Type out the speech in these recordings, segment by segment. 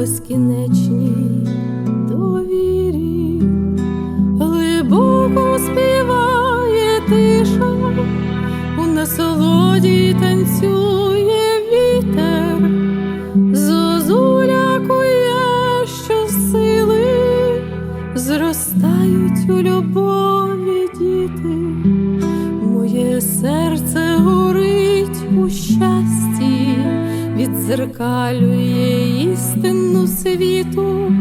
безкінечній довірі, глибоко співає тиша, у насолоді танцює вітер, зозуля кує щосили, зростають у любові діти, моє серце відзеркалює істину світу,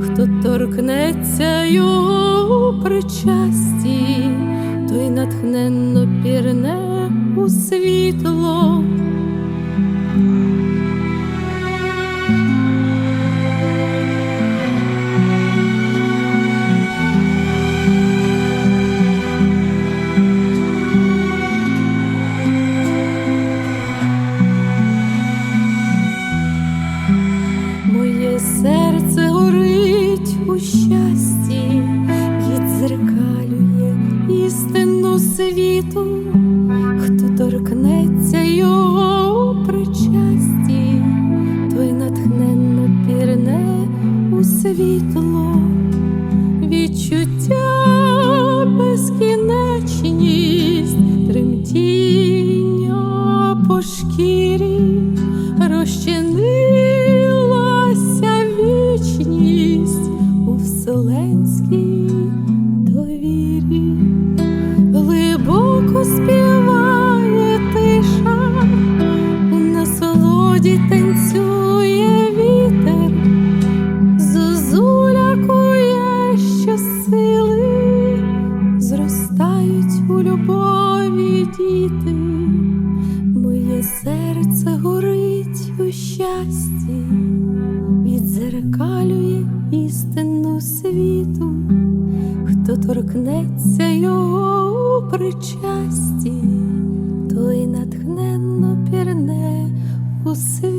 хто торкнеться його причасті, той натхненно пірне у світло. Світу, хто торкнеться його у причасті, той натхненно пірне у світло, відчуття безкінечність, тремтіння по діти, моє серце горить у щасті, відзеркалює істину світу, хто торкнеться його у причасті, той натхненно пірне у світ.